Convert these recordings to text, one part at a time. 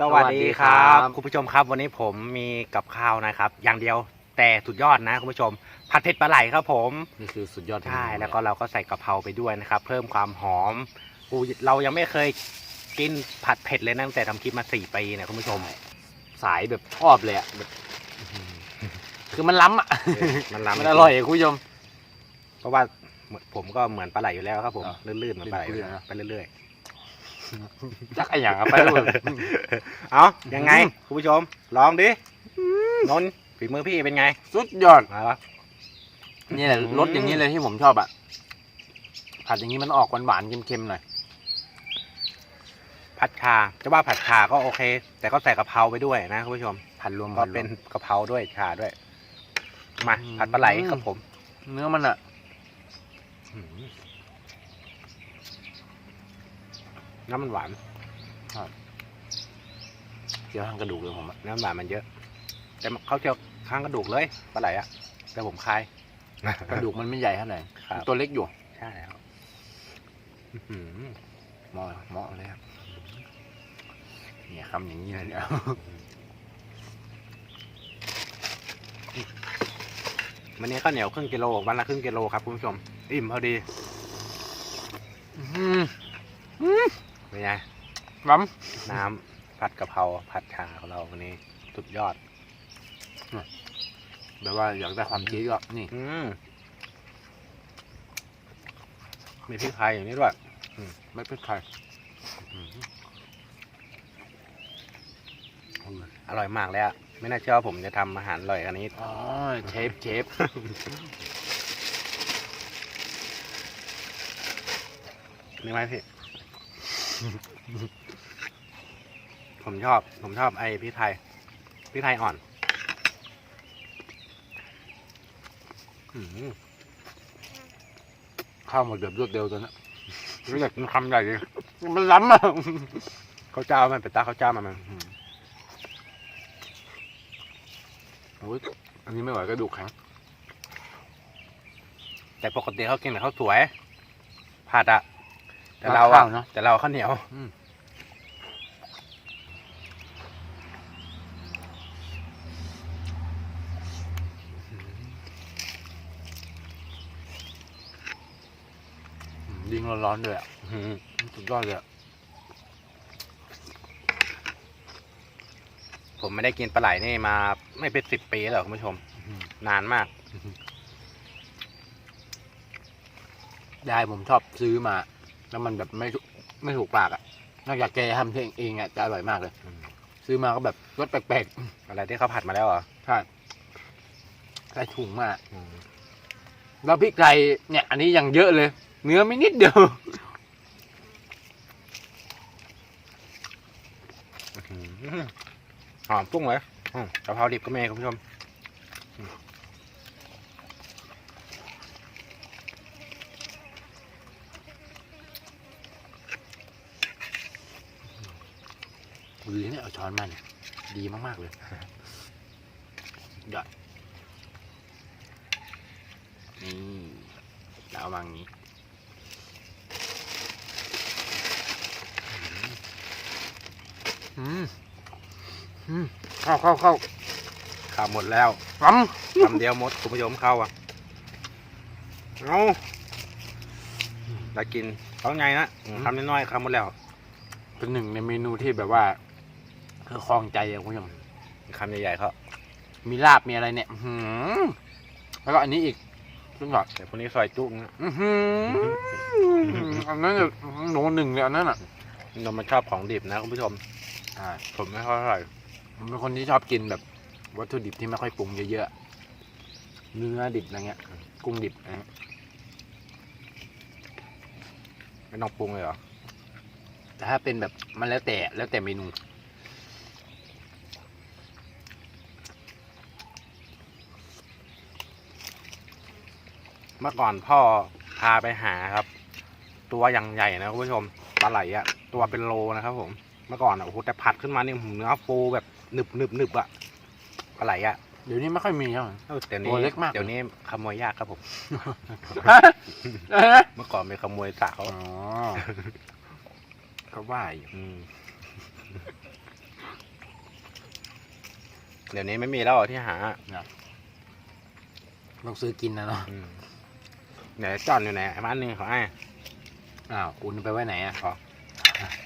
สวัสดีครับสวัสดีครับ คุณผู้ชมครับ วันนี้ผมมีกับข้าวนะครับ อย่างเดียวแต่สุดยอดนะคุณผู้ชม ผัดเผ็ดปลาไหลครับผมนี่คือสุดยอดใช่แล้วก็เราก็ใส่กะเพราไปด้วยนะครับ เพิ่มความหอมอูเรายังไม่เคยกินผัดเผ็ดเลยนะตั้งแต่ทำคลิปมาสี่ปีเนี่ยคุณผู้ชมสายแบบชอบเลยอะแบบคือมันล้ำอะเออมันล้ำมันอร่อยอะคุณผู้ชม เพราะว่าเหมือนผมก็เหมือนปลาไหลอยู่แล้วครับผมอะลื่นๆเหมือนปลาไหลอยู่ลื่นๆแล้วนะไปเรื่อย จักไออย่างอะไปเลยๆเอายังไงอืมคุณผู้ชม ลองดินนท์ฝีมือพี่เป็นไงสุดยอด มาแล้วนี่แหละอืม รสอย่างนี้เลยที่ผมชอบอะ ผัดอย่างนี้มันออกหวานๆเค็มๆหน่อยผัดชาจะว่าผัดชาก็โอเค แต่ก็ใส่กะเพราไปด้วยนะคุณผู้ชมผัดรวมก็ผัดรวม เป็นกะเพราด้วยชาด้วย มาอืม ผัดปลาไหลครับผม เนื้อมันอะ น้ำมันหวานเกี่ยวทางกระดูกเลยผมอะน้ำมันหวานมันเยอะ แต่เขาเจียวข้างกระดูกเลยปลาไหลอะแต่ผมคายกระดูกมันไม่ใหญ่เท่าไหร่ครับตัวเล็กอยู่ใช่ครับอื้อหือเหมาะเหมาะเลยครับเนี่ยคำอย่างนี้เลยเนี่ยวันนี้ข้าวเหนียวครึ่งกิโลวันละครึ่งกิโลครับคุณผู้ชม อิ่มพอดี อืมเป็ นไงล้น้ำผัดกะเพราผัดชาของเราวันนี้สุดยอดำแบบว่าอยากได้ความจี๊ดก็นี่อืมมีพริกไทยอย่างนี้ด้วยไม่เป็นไข่อร่อยมากเลยอะไม่น่าเชื่อว่าผมจะทำอาหารอร่อยอันนี้อ๋อเชฟเชฟนี่ไหมพี่ ผมชอบ ผมชอบไอ้พริกไทยพริกไทยอ่อนอืมข้าวหมดแบบรวดเร็วตัวนั้นรู้จักกินคำใหญ่ดิมันล้ำอะข้าวเจ้ามันเป็นตาข้าวเจ้ามันมันโอ้ยอันนี้ไม่ไหวกระดูกแข็งแต่ปกติเขากินแต่ข้าวสวยผัดอะ แต่เราข้าอะวเนาะแต่เราข้าวเหนียวอืมยิงร้อนๆด้วยอะอืมสุดยอดเลยอะผมไม่ได้กินปลาไหลนี่มาไม่เป็นสิบปีแล้วคุณผู้ชมนานมาก ยายผมชอบซื้อมา แล้วมันแบบไม่ถูกไม่ถูกปากอะนอกจากแกทำเองเองอะจะอร่อยมากเลยอืมซื้อมาก็แบบรสแปลกอะไรที่เขาผัดมาแล้วเหรอๆใช่ใส่ถุงมาอืมแล้วพริกไทยเนี่ย อันนี้ยังเยอะเลย เนื้อไม่นิดเดียว อืมหอมปุ้งเลยอืมกะเพราดิบก็มีคุณผู้ชม ดีเนี่ยเอาช้อนมาเนี่ยดีมากๆเลยยอดนี่แล้วเอาวางอย่างนี้อืมอืมเข้าเข้าเข้าข้าวหมดแล้วล้คำเดียวหมดคุณผู้ชมเข้าอะเอาได้กินเขาไงนะอืมคำน้อยๆคำหมดแล้วำเป็นหนึ่งในเมนูที่แบบว่า คือคลองใจอะคุณผู้ชมคำใหญ่ๆเขามีลาบมีอะไรเนี่ย อื้อหือแล้วก็อันนี้อีกซึ่งแบบแต่พวกนี้ซอยจุ้งนะอื้อหืออันนั้นเนี่ยโนหนึ่งเลยอันนั้นอะนมมันชอบของดิบนะคุณผู้ชมอ่าผมไม่ค่อยเท่าไหร่ผมเป็นคนที่ชอบกินแบบ วัตถุดิบที่ไม่ค่อยปรุงเยอะๆเนื้อดิบอะไรเงี้ย กุ้งดิบอะไรเงี้ยไม่ต้องปรุงเลยเหรอแต่ถ้าเป็นแบบมันแล้วแต่แล้วแต่เมนู เมื่อก่อนพ่อพาไปหาครับ ตัวอย่างใหญ่นะคุณผู้ชมปลาไหลอะตัวเป็นโลนะครับ ผมเมื่อก่อนอะโอ้โหแต่ผัดขึ้นมานี่หืมเนื้อฟูแบบหนึบหนึบหนึบอะปลาไหลอะเดี๋ยวนี้ไม่ค่อยมีแล้ว เออเดี๋ยวนี้ตัวเล็กมาก เดี๋ยวนี้ขโมยยากครับผม เมื่อก่อนไปขโมยสาว อ๋อก็ว่าอยู่อืม เดี๋ยวนี้ไม่มีแล้วเหรอที่หา ต้องซื้อกินนะเนาะอืม เดี๋ยวจอนอยู่ไหนไอ้บ้านหนึงเขาไอ้อ้าวคุณไปไว้ไหนอะ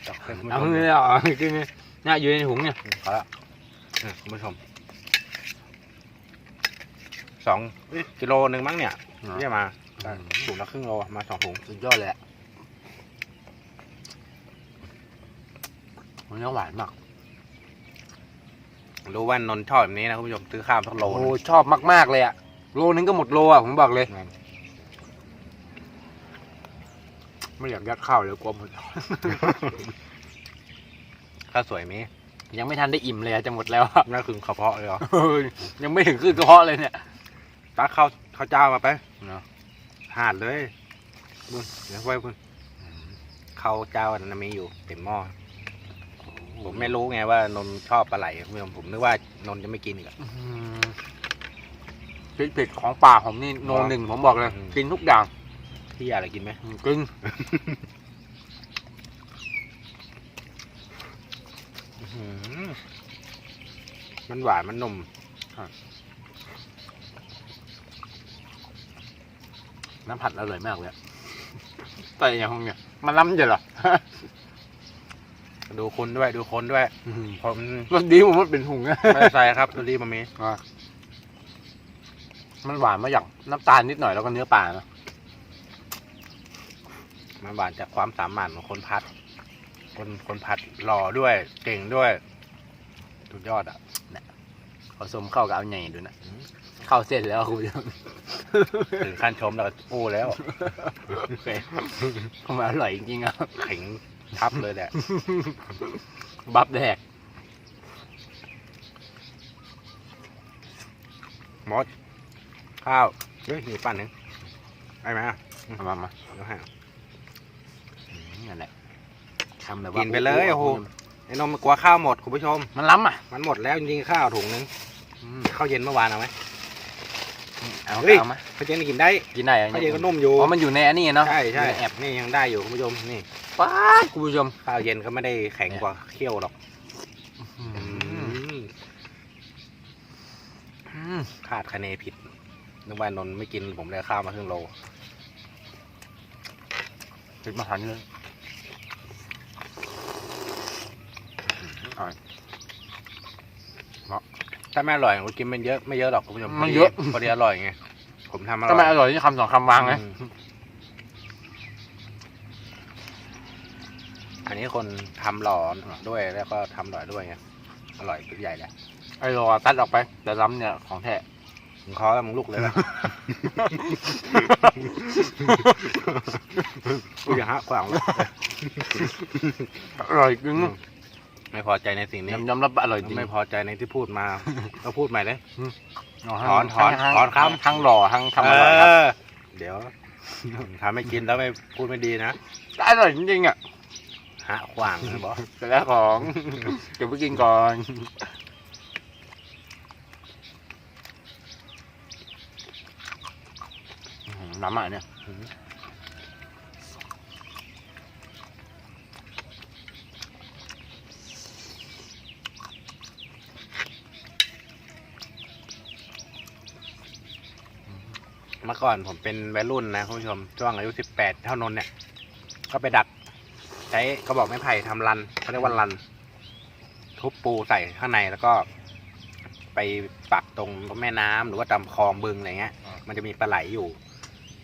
จับให้คุณผู้เอาชมเลยเหรอกินเลยเนี่ยอยู่ในถุงเนี่ยเขาละอืมคุณผู้ชมสองเอ้ยกิโลหนึ่งมั้งเนี่ยเรียกมาถุงละครึ่งโลมาสองถุงสุดยอดเลยอะมันยังหวานมากรู้ว่านนท์ชอบแบบนี้นะคุณผู้ชมซื้อข้าวสักโลโอ้นึงชอบมากๆเลยอะโลนึงก็หมดโลอะผมบอกเลย ไม่อยากยัดข้าวเลยกลัวหมด ข้าวสวยมียังไม่ทันได้อิ่มเลยอะจะหมดแล้วอะนั่นคือกระเพาะเลยเหรอเออยังไม่ถึงครึ่งกระเพาะเลยเนี่ย ตักข้าวข้าวเจ้ามาไปเนาะ หาดเลยบุญเดี๋ยวไว้บุญข้าวเจ้าอันนั้นมีอยู่เต็มหม้อผมไม่รู้ไงว่านนท์ชอบปลาไหลคุณผู้ชมผมนึกว่านนท์จะไม่กินอีกอะอื้อหือพริกเผ็ดของป่าผมนี่โนหนึ่งผมบอกเลย อืม กินทุกอย่าง พี่อยากอะไรกินไหมกินอื้อหือมันหวานมันนมน้ำผัดอร่อยมากเลยอะแต่อย่างของเนี่ยมันล้ำจะเหรอดูคนด้วยดูคนด้วยอื้อหือผมรสดีผมว่าเป็นถุงอะไม่ได้ใส่ครับดูดีมามีอะมันหวานมาอย่างน้ำตาลนิดหน่อยแล้วก็เนื้อปลาเนอะ มันหวานจากความสามารถของคนพัด คนคนพัดหล่อด้วยเก่งด้วยสุดยอดอะผสมเข้ากับเอาใหญ่ดูนะเข้าเส้นแล้วคุณผู้ชมถึงขั้นชมแล้วก็โอ้แล้วมันอร่อยจริงๆอะแข็งทับเลยแหละบับแดกมดข้าวเฮ้ยมีปั้นหนึ่งไอ้ไหมอะเอามามาเดี๋ยวให้อืม นั่นแหละทำแบบว่ากินไปเลยโอ้โห ไอ้นมมันกลัวข้าวหมดคุณผู้ชม มันล้ำอะมันหมดแล้วจริงๆข้าวถุงนึงอืมข้าวเย็นเมื่อวานเอาไหม เอาเฮ้ย เอามาข้าวเย็นกินได้กินได้อะข้าวเย็นก็นุ่มอยู่ อ๋อมันอยู่ในอันนี้เนาะใช่ใช่อยู่นแอบนี่ยังได้อยู่คุณผู้ชมนี่ป้าดคุณผู้ชม ข้าวเย็นก็ไม่ได้แข็งกว่าเคี่ยวหรอกอือืมมอืมคาดคะเนผิดนึกว่านนท์ไม่กินผมเลยข้าวมาครึ่งโล ติดมาหันเลย อร่อยถ้าไม่อร่อยผมกินมันเยอะไม่เยอะหรอกคุณผู้ชมมันเยอะ พอดีอร่อยไงผมทำอร่ก็อยไม่อร่อยที่คำสองคำวางไงอืมอันนี้คนทำหล่อด้วยแล้วก็ทำหล่อด้วยไงอร่อยตัวใหญ่แหละไอ้รอตัดออกไป แต่ล้ำเนี่ยของแท้ มึงคอแล้วมึงลุกเลยละกูอย่าฮะขวางเลยอร่อยจริงอืม ไม่พอใจในสิ่งนี้ยำยำรับอร่อยจริงไม่พอใจในที่พูดมา ก็พูดใหม่เลยอ๋อถอนถอนทั้งถอนคำทั้งทั้งหล่อทั้งทำอร่อยครับเเดี๋ยวทำให้กินแล้วไม่พูดไม่ดีนะอร่อยจริงๆอะฮะขวางนะบอสแต่แล้วของเก็บไว้กินก่อนอื้อหือน้ำอะเนี่ย เมื่อก่อนผมเป็นวัยรุ่นนะคุณผู้ชมช่วงอายุสิบแปดเท่านนท์เนี่ย ก็ไปดัก ใช้กระบอกไม้ไผ่ทำรันเขาเรียกว่ารัน ทุบปูใส่ข้างในแล้วก็ ไปปักตรงแม่น้ำหรือว่าตามคลองบึงอะไรเงี้ยอ่ามัมันจะมีปลาไหลอยู่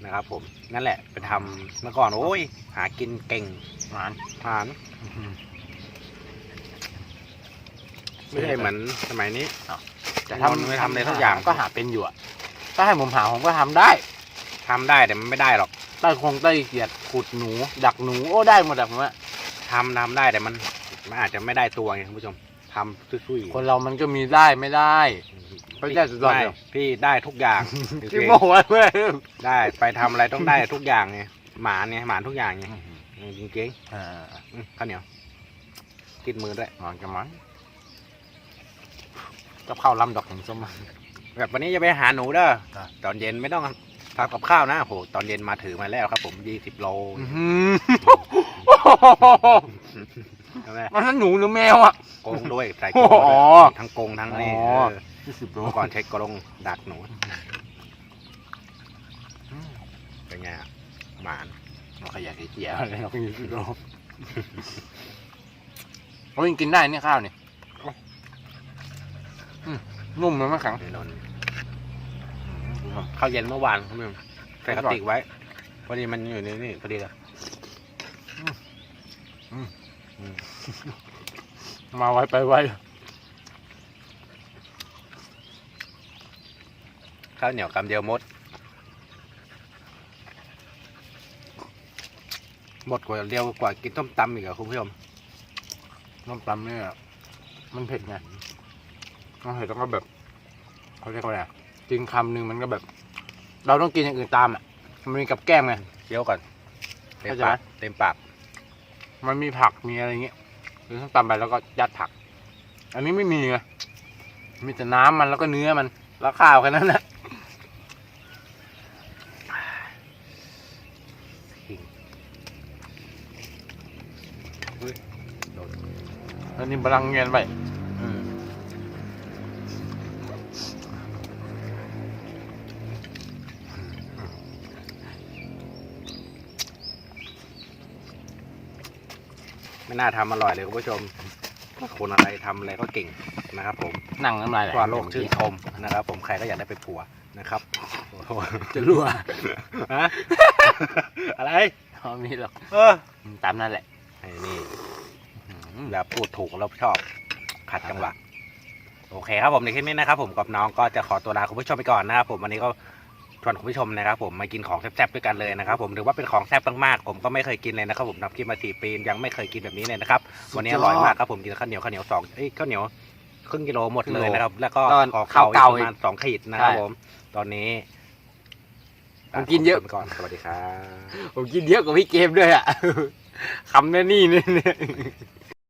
นะครับ ผมนั่นแหละไปทำเมื่อก่อนโอ้ย หากินเก่งหวานหานอื้อหือไม่ใช่เหมือนสมัยนี้แต่นนท์ไม่ทำอะไรสักอย่างก็หาเป็นอยู่อะ ถ้าให้ผมหาผมก็ทำได้ทำได้แต่มันไม่ได้หรอกใต้คงใต้เกียดขุดหนู ดักหนูโอ้ได้หมดอะผมว่าทำทำได้แต่มันมันอาจจะไม่ได้ตัวไงคุณผู้ชมทำซุยๆคนเรามันก็มีได้ไม่ได้ ไม่ได้สุดยอดไม่เดียวพี่ได้ทุกอย่างที่โม่ไว้เว้ยได้ไปทำอะไรต้องได้ทุกอย่างไงหมาเนี่ยหมาทุกอย่างไงจริงอ่าๆอืมข้าวเหนียวติดมือด้วยมันจะมันกับข้าวลำดอกของส้มมา แบบวันนี้จะไปหาหนูเด้ออะตอนเย็นไม่ต้องทำกับข้าวนะโหตอนเย็นมาถือมาแล้วครับ ผมยี่สิบโลอื้อหือใช่ไหมมันนั่นหนูหรือแมวอะโกงด้วยใส่อ๋โกงอด้วยทั้งโกงทั้งนี่อ๋อ เออยี่สิบโลเมื่อก่อนใช้กรงดักหนูอืมเป็นไงอะหมานเราขยะเจียวอะไรเรายี่สิบโลโอ้ยยังกินได้เนี่ยข้าวเนี่ย อืมนุ่มเลยไม่แข็งในนนท์ข้าวเย็นเมื่อวานคุณผู้ชมใส่กระติกไว้ พอดีมันอยู่ในนี่พอดีเลยมาไวไปไวข้าวเหนียวกำเดียวมด หมดกว่าเรียวกว่ากินต้มตำอีกอะคุณผู้ชมน้ำตำเนี่ยมันเผ็ดไง มันเผ็ดแล้วก็แบบเขาเรียกว่าอะไรอะกินคำหนึ่งมันก็แบบ เราต้องกินอย่างอื่นตามอะ มันมีกับแก้มไง เคี้ยวก่อนเต็มเข้าใจปาไหม กเต็มปากมันมีผักมีอะไรเงี้ยหรือต้องตำไปแล้วก็ยัดผัก อันนี้ไม่มีไงมีแต่น้ำมันแล้วก็เนื้อมัน แล้วข้าวแค่นั้นแหละโดนแล้วนี่บลังเงียนไป ไม่น่าทำอร่อยเลยคุณผู้ชมคนอะไรทำอะไรก็เก่งนะครับ ผมนั่งน้ำลายไหลทั่วโลกชื่นชมนะครับ ผมใครก็อยากได้เป็นผัวนะครับโอ้โหจะรั่วฮะอะไรเขามีหรอกเออตามนั่นแหละไอ้นี่อืมแล้วพูดถูกเราชอบขัดจังหวะโอเคครับผมในคลิปนี้นะครับ ผมกับน้องก็จะขอตัวลาคุณผู้ชมไปก่อนนะครับผมวันนี้ก็ ชวนคุณผู้ชมนะครับผมมากินของแซ่บๆด้วยกันเลยนะครับผมถือว่าเป็นของแซ่บมากๆผมก็ไม่เคยกินเลยนะครับผมทำคลิปมาสี่ปียังไม่เคยกินแบบนี้เลยนะครับวันนี้อร่อยมากครับผมกินข้าวเหนียวข้าวเหนียวสองเอ้ยข้าวเหนียวครึ่งกิโลหมดเลยนะครับ แล้วก็ตอนขอข้าเข่าวอีกเก่าประมาณสองขีดนะครับใช่ผมตอนนี้ผมกินเยอะขบคุณไปก่อนสวัสดีครับผมกินเยอะกว่าพี่เกมด้วยอะคำแน่นี่เนี่ย